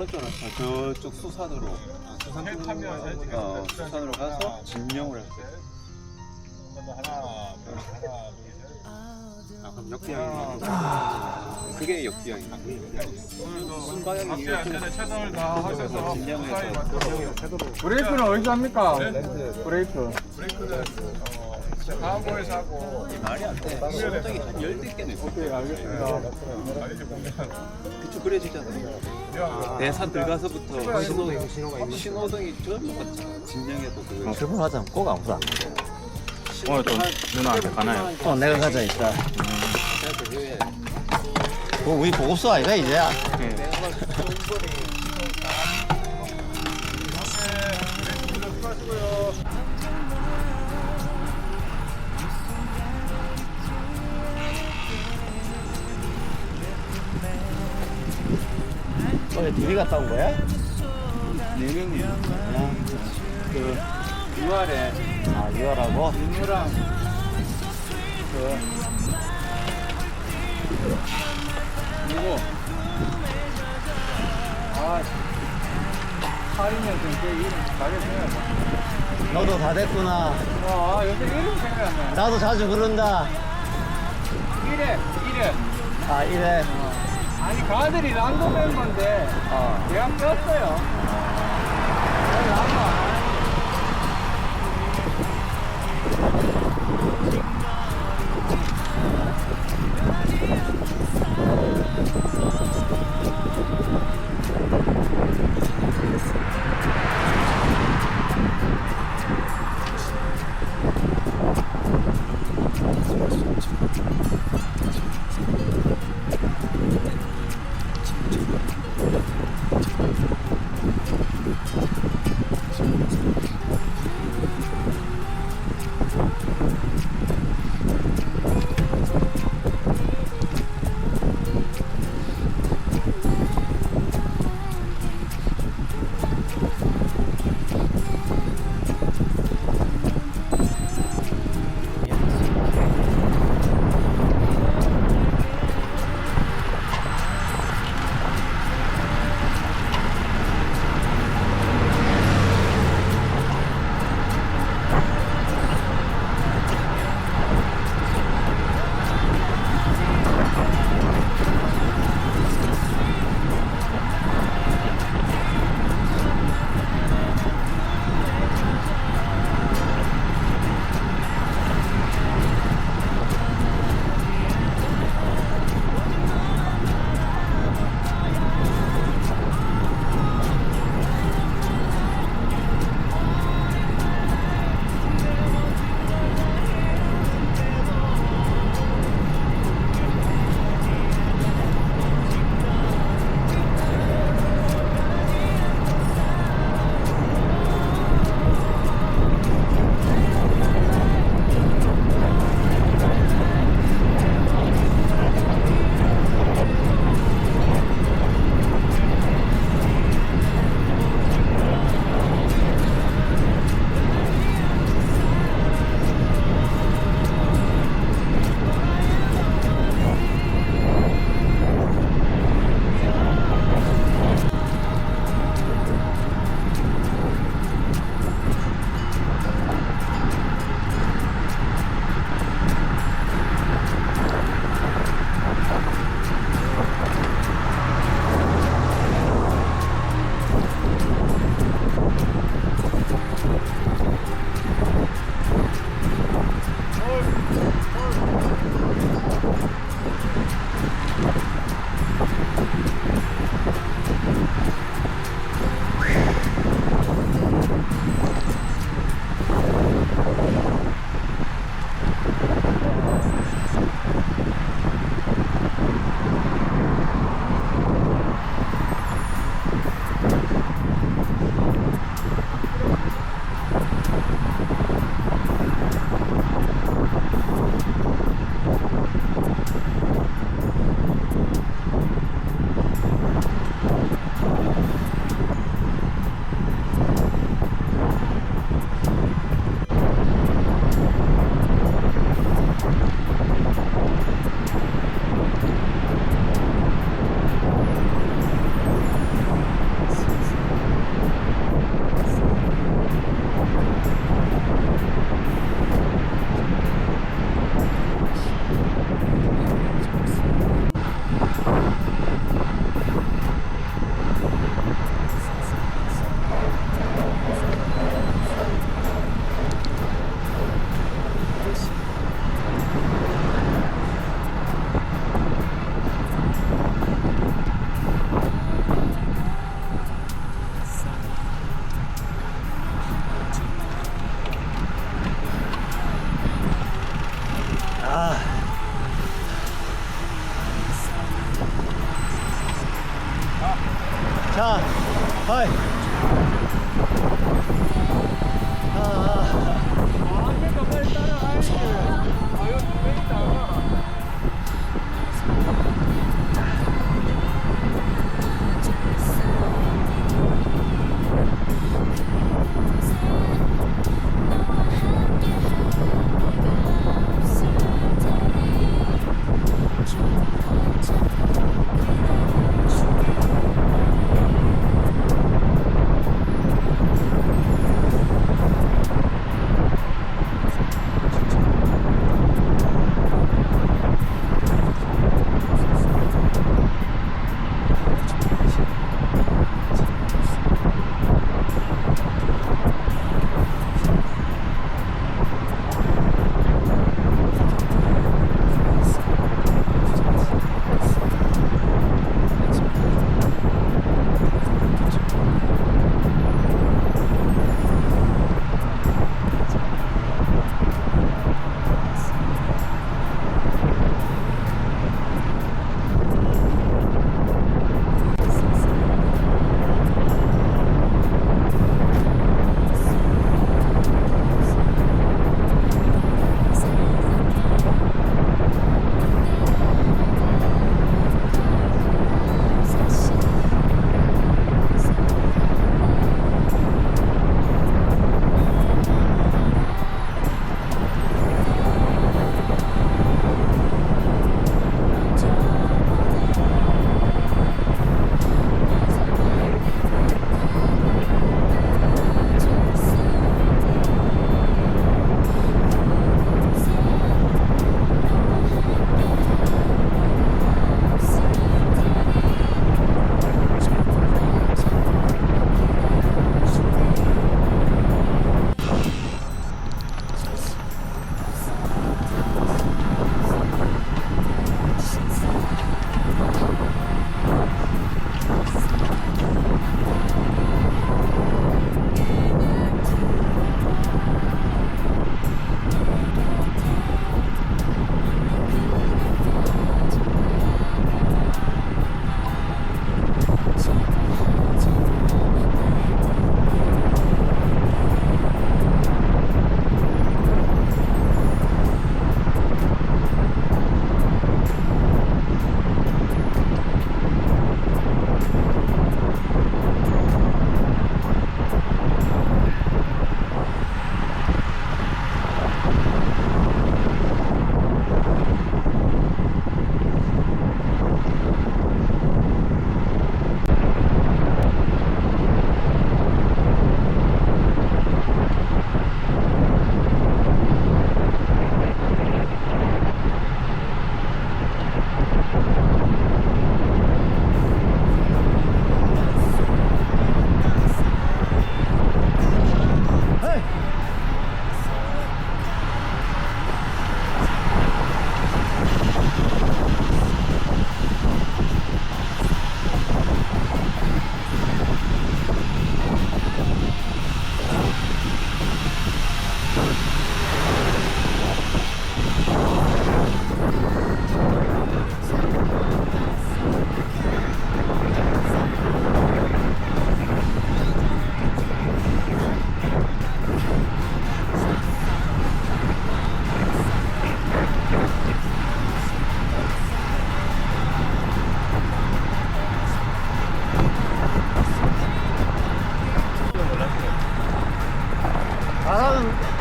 오른쪽으로 저쪽 수산으로 수산 타면 어, 수산으로 가서 진명을 할게. 하나, 둘, 하나, 둘, 셋. 아 그럼 역비양이 그게 역비양이야. 앉아서 최선을 다하셔서 진양에서 브레이크는 어디서 합니까? 브레이크. 브레이크는 어, 하고에서 하고. 말이 안 돼. 소득이 한 열댓 개네. 네, 알겠습니다. 아니지 보면 그쪽 그래지잖아. 내산 들어가서부터 신호 신호등이 전부 같잖아. 진양에도 그 슬픈 하자. 꼭 아무도 오늘 또 누나한테 가나요? 어 내가 가자 있다 왜그 우리 보고서 아이가 이제 어제 둘이 갔다 온 거야? 네 명이. 그 6월에 아 유월하고 민우랑 그 누구? 아, 8인년 전때 이름 잘했어요. 너도 다 됐구나 아, 요새 이름 생각 안 나. 나도 자주 그런다 1회, 1회. 아 이래 아니, 그 아들이 랑고 멤버인데, 어 대학 꼈어요.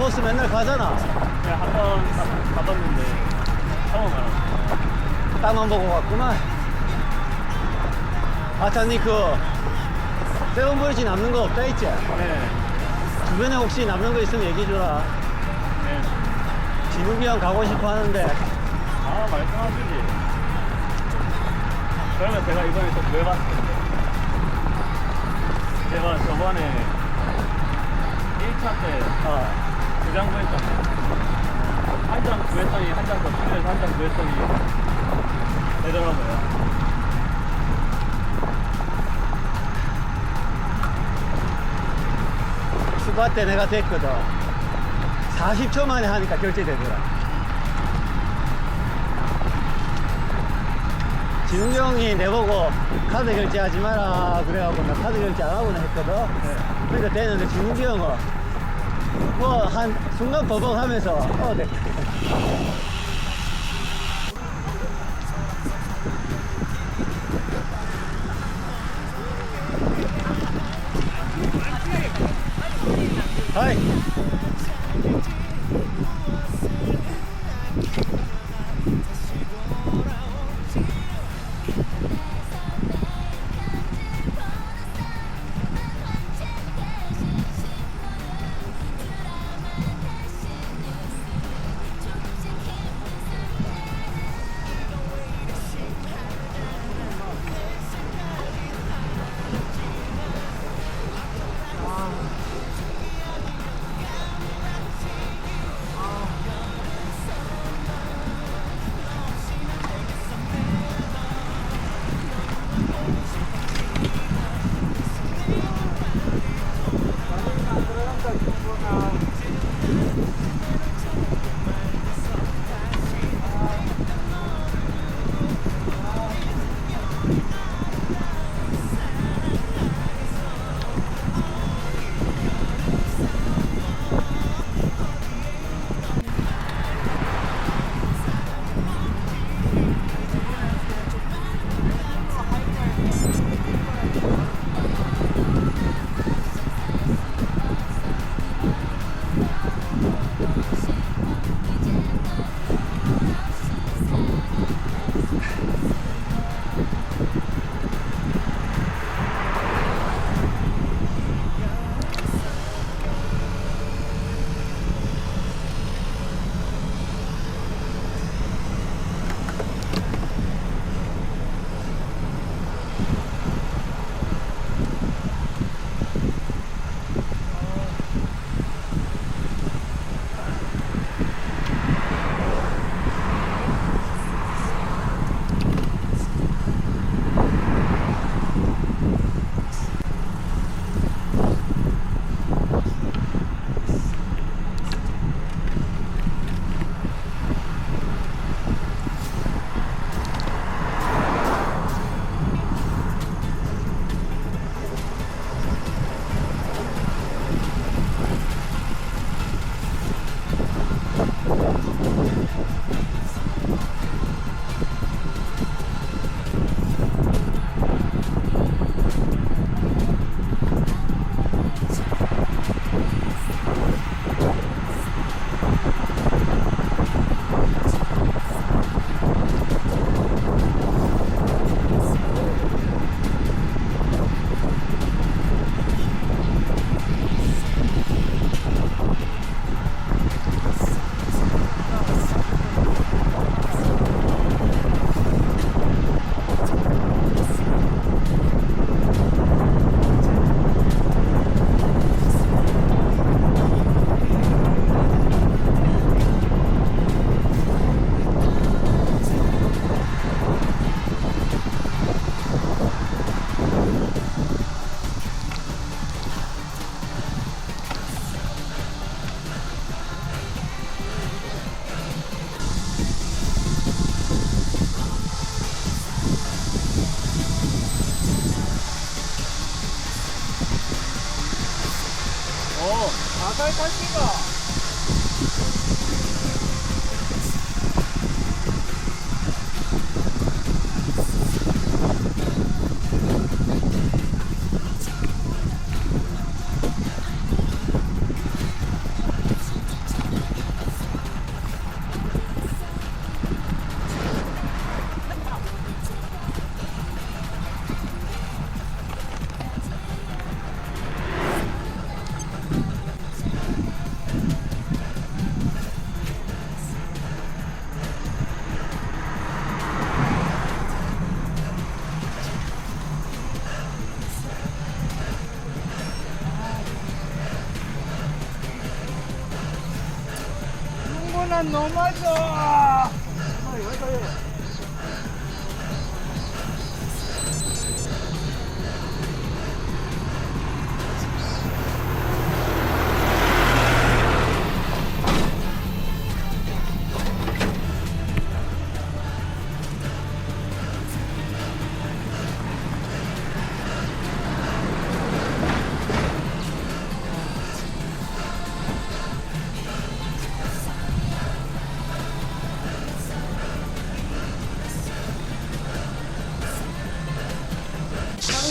버스 맨날 가잖아 네, 한번 가봤는데 처음 알았어요. 땅만 보고 갔구만 아타니 그 세븐브리지 남는 거 없다 했지? 네. 주변에 혹시 남는 거 있으면 얘기해 줘라 네. 진욱이 형 가고 싶어 하는데 아, 말씀하시지. 그러면 제가 이번에 또 구해봤을 텐데. 제가 저번에 1차 때 어, 두장 구했잖아. 한장 구했더니 한 장더 필요해서 한장 구했더니 되더라고요. 휴가 때 내가 됐거든. 40초 만에 하니까 결제되더라. 진웅형이 내보고 카드 결제하지 마라 그래갖고 나 카드 결제 안 하고 나 했거든. 네. 그러니까 되는데 진웅이 형은 뭐 한 순간 버벅하면서 어, 네. 하이 너무하죠.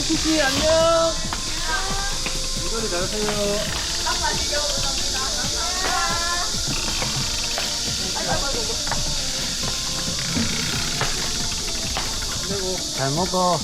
녕. 이거를 잘하세요. 잘 먹어.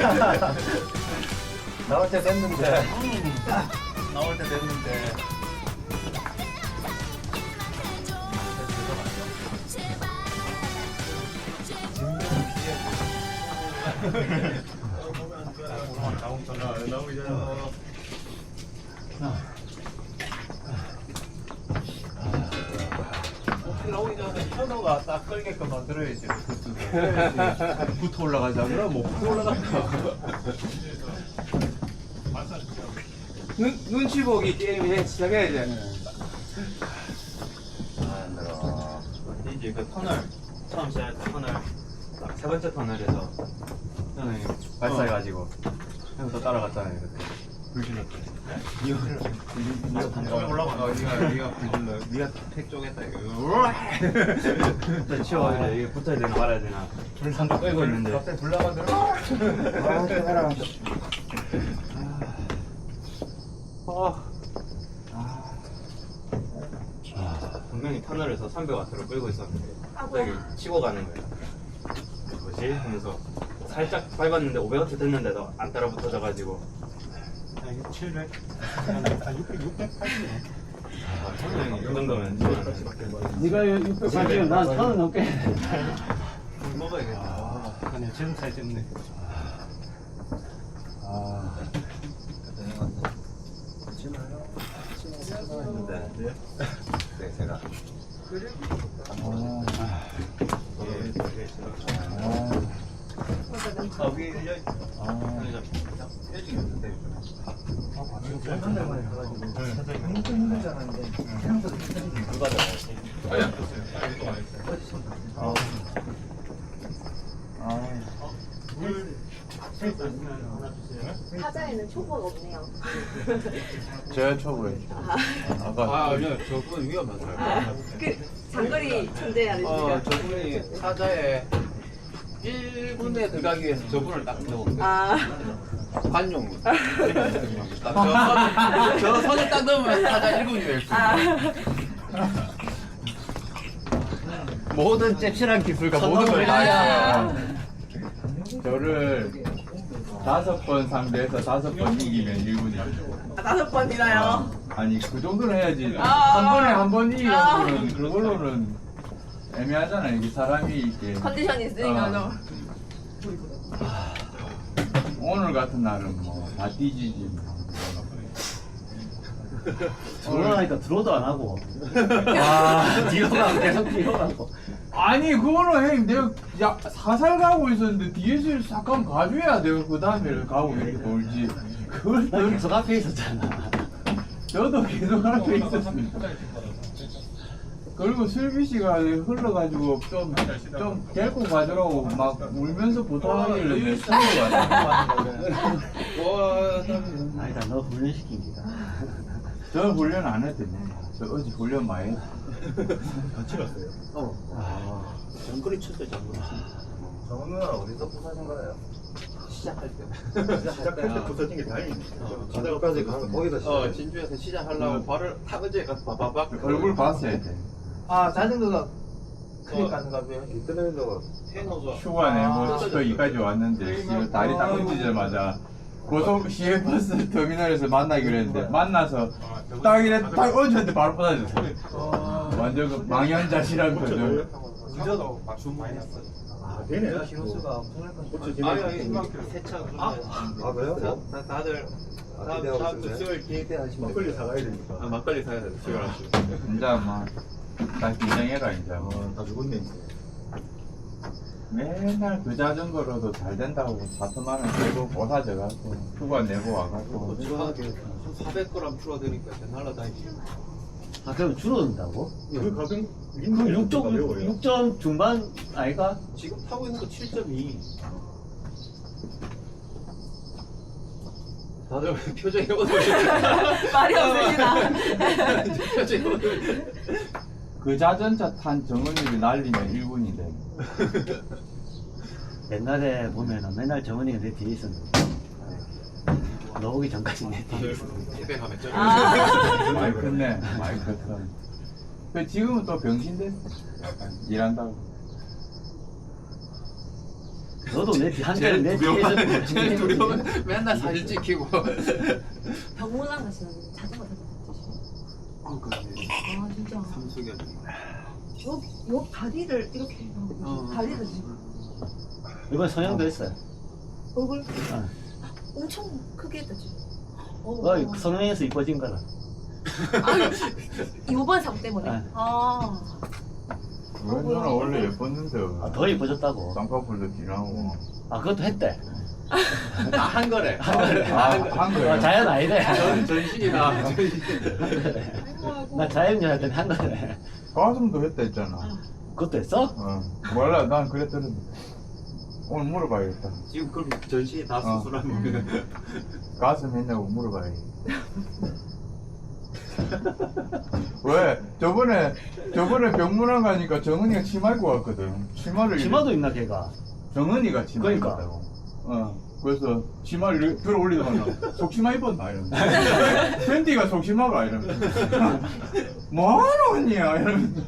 나올 때 됐는데. 나올 때 됐는데. 나오기 전에 현호가 딱 끌게끔 만들어야지. 붙어 올라가자. 그럼 못 붙어 올라간다. 눈 눈치 보기 게임 해 시작해야 돼. 이제 그 터널 처음 시작할 때 터널 딱 세 번째 터널에서 저는 발사해가지고 형도 따라갔잖아요 그때 불질렀대 니가 올라가. 니가 니가 불질러. 니가 택 쪼겠다 이거. 또 치워가지고 이게 붙어야 되나 말아야 되나 불산도 끌고 있는데 갑자기 불 나가더라. 아, 뜨거라. 분명히 터널에서 300와트로 끌고 있었는데 갑자기 치고 가는 거야 뭐지? 하면서 살짝 밟았는데 500와트 됐는데도 안 따라 붙어져가지고 700. 아 600, 680. 현우 형이 그 정도면 네가 640이면 난 1000원 넘게. 물 먹어야겠다. 아니요 지금 잘 됐네 아, 네, 제가. 아, 위에 열려 있어. 뾰족이 없는데. 사자에는 초보가 없네요. 제가 초보했죠. 아까 아, 아니요. 저분 위험하더라고요. 그 장거리 천재 어, 아니시죠? 저분이 사자에 1군에 들어가기 위해서 저분을 딱 넣었거든요. 아, 관용. 딱 저, 선, 저 선을 딱 넣으면 사자 1군이 될 수. 아, 모든 잽실한 기술과 모든 걸다 했어요. 저를 다섯 번 상대해서 다섯 번 이기면 1분이에요. 다섯 번이나요? 아니 그 정도는 해야지 아. 한 번에 한 번 이기는 아. 그걸로는 애매하잖아 이게 사람이 이게 컨디션이 있으니까요. 어. 오늘 같은 날은 뭐 다 뒤지지 뭐. 들어가니까 들어도 안 하고. 아, 뒤로 가고 계속 뒤로 가고. 아니 그거는 형님 내가 야, 사살 가고 있었는데 뒤에서 잠깐 가줘야 돼요 그 다음에 가고 이렇게 돌지 그걸 나또 계속 앞에 있었잖아. 저도 계속 앞에 있었습니다 그리고 슬비 씨가 흘러가지고 좀, 좀 데리고 가더라고 막 울면서 부탁하길래 내가 끌고 갔어 아니다, 너 훈련시킨 기다. 저 훈련 안 했더니 저 어제 훈련 많이 했어 같이 갔어요. 어. 아, 장거리 쳤어요, 장거리. 정은 누나 어디서 부사신 거예요? 시작할 때. 시작할 때 부서진 게 다행이네. 가다까지 가면 거기서 어, 시작. 진주에서 시작하려고 발을 탁 어제 가서 바바박. 얼굴 봤어야 돼 아, 자전거가 크게 가는가 봐요. 인터넷에서 해노가. 휴가 내고 아. 저 여기까지 왔는데 지금 다리 딱 얹자마자 고속 시외버스 터미널에서 만나기로 했는데 만나서 딱 이래 딱 얹었는데 바로 부서졌어 완전 그 망연자실한 거죠 진짜도 맞춤 많이 했어. 아 되네. 기로수가 엄청날 것 고추 아. 여기 세차 아, 아, 그래요? 다, 다들 아, 다음 기대하고 다음 주 있었네. 수요일 기획대 하시면 막걸리 사가야 되니까. 아, 막걸리 사야 돼. 수요일 아침. 막 다 긴장해라 이제 뭐. 어, 다 죽었네 이제. 맨날 그 자전거로도 잘 된다고 4천만 원 내고 보사져 갖고 휴가 내고 와갖고 고추하게 한 400g 풀어드니까 이제 날라다니지. 아, 그럼 줄어든다고? 그 가격 그 링크는 6점, 가벼워요. 6점 중반 아이가? 지금 타고 있는 거 7.2. 다들 표정이 어두워져. 말이 없으시다. 표정이 어두워져. 그 자전차 탄 정은이를 날리면 1분인데 옛날에 보면은 맨날 정원이가 내 뒤에 있었는데. 너 오기 전까지 내 뒤에 있었는데. 좀. 아, 마이크 네 마이크 턴그 지금은 또 병신 됐어 일한다고 너도 내 뒤, 한때는 내 뒤에 있었는데. 두려워. 맨날 사진 찍히고. 병문안 가시는 자전거 타고 어, 그래. 아, 진짜. 삼수견. 요, 요 다리를 이렇게 해서 어. 다리를 지금 이번 성형도 했어요. 얼굴 어. 엄청 크게 했다 지금. 어. 너 성형해서 이뻐진 거라. 아, 요번 상 때문에. 네. 아, 누나 원래 예뻤는데 아, 더 이뻐졌다고. 쌍꺼풀도 진하고 아, 그것도 했대. 나한 거래. 한 거래. 아, 한 거예요? 아, 자연 아니래. 전, 전신이나. 전신. 나 자연인 했더니 한 거래. 가슴도 했다 했잖아 그것도 했어? 어 몰라 난 그랬더니 오늘 물어봐야겠다 지금 그럼 전신이 다 어. 수술하면. 가슴 했냐고 물어봐야겠다 왜 저번에 저번에 병문안 가니까 정은이가 치마 입고 왔거든 치마를 치마도 입나 걔가. 정은이가 치마 그러니까. 입었다고. 어. 그래서 치마를 들어 올리더만 속치마 입었나 이러면서 팬티가 속치마가 이러면서 뭐하노 언니야 이러면서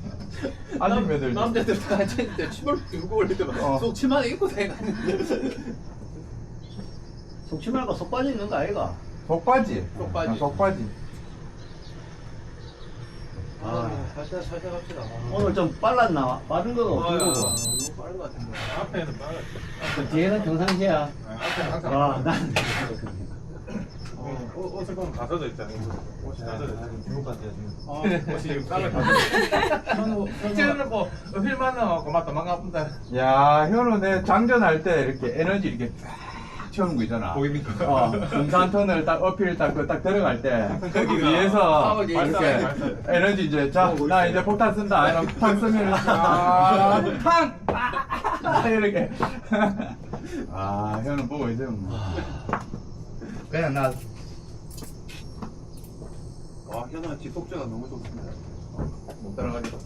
아줌매들 남자들 다 앉아있는데 치마를 들고 올리더만 어. 속 치마는 입고 다니는데 속치마가 속 빠져 있는 거 아이가? 속바지 속바지. 어, 속바지 아, 살살 살살 합시다. 오늘 좀 빨랐나? 빠른 거가 아, 없는 거고. 너무 빠른 것 같은데. 앞에는 빠르. 그 뒤에는 평상시야. 앞에는 항상. 와, 난. 어, 옷- 옷을 보면 다 젖어 있잖아요. 옷이 다 젖어 있잖아요. 중국 같아요 지금. 옷이 지금 땀을 다 젖어. 이제는 뭐 어필 만나 고맙다 망가쁜다. 야 현우 내 장전할 때 이렇게 에너지 이렇게 쫙 채우는 거 있잖아 보입니까? 어, 터널 딱 어필 딱, 그 딱 들어갈 때 거기 위에서 사막에 이렇게 있어요. 에너지 이제 자 나 이제 폭탄 쓴다 이런 폭탄 쓰면 아, 탕 아, 이렇게 아 현우 보고 이제 뭐. 그냥 나 와 현아 지속자가 너무 좋습니다. 못 따라가니까.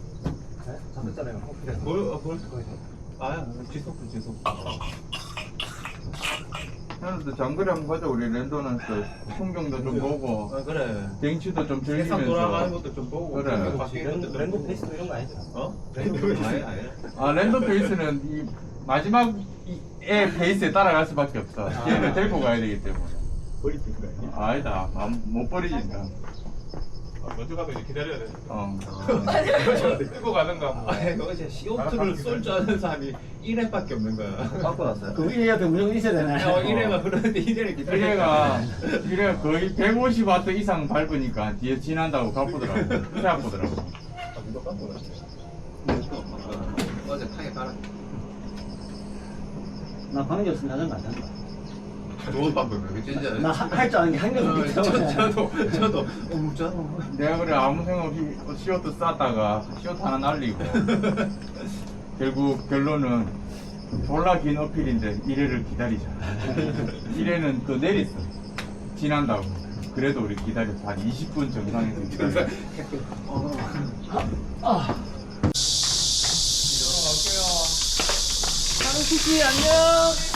잡혔잖아요. 뭘 어, 뭘 아, 지속주 지속. 현우도 장거리 한번 가자 우리 랜도넌스 풍경도 좀 보고 아 그래. 댕치도 좀 세상 돌아가는 즐기면서 것도 좀 보고. 그래. 경기도 바뀌는 것도 좀 보고. 페이스도 이런 거 아니죠? 어? 랜드 페이스. 아니 아니. 아 랜덤 페이스는 이 마지막 이- 의 페이스에 따라갈 수밖에 없어. 얘를 데리고 가야 되기 때문에. 버릴 수 있는 거 아니다. 아, 못 버리니까. 아, 먼저 가도 이제 기다려야 돼. 어. 끌고 가든가. 뭐. 아니, 너 이제 CO2를 쏠 줄 아는 사람이 1회밖에 없는 거야. 갖고 왔어요. 그 위에 무조건 있어야 되나요? 어, 1회가 그러는데 1회를 기다려. 이래가 이래가 거의 150와트 이상 밟으니까 뒤에 지난다고 바쁘더라고. 배 아프더라고. 어제 타게 깔아. 나 관계 없으면 자전거 안탄 다. 좋은 방법이에요, 진짜. 나할줄 아는 게한 개도 어, 없기 저, 때문에. 저도, 저도, 어, 묻잖아. 내가 그래 아무 생각 없이 시옷도 쌌다가 시옷 하나 날리고 결국 결론은 졸라 긴 어필인데 1회를 기다리자 1회는 또 내렸어 지난다고 그래도 우리 기다렸어 한 20분 정상에서 기다렸어 상수씨 안녕.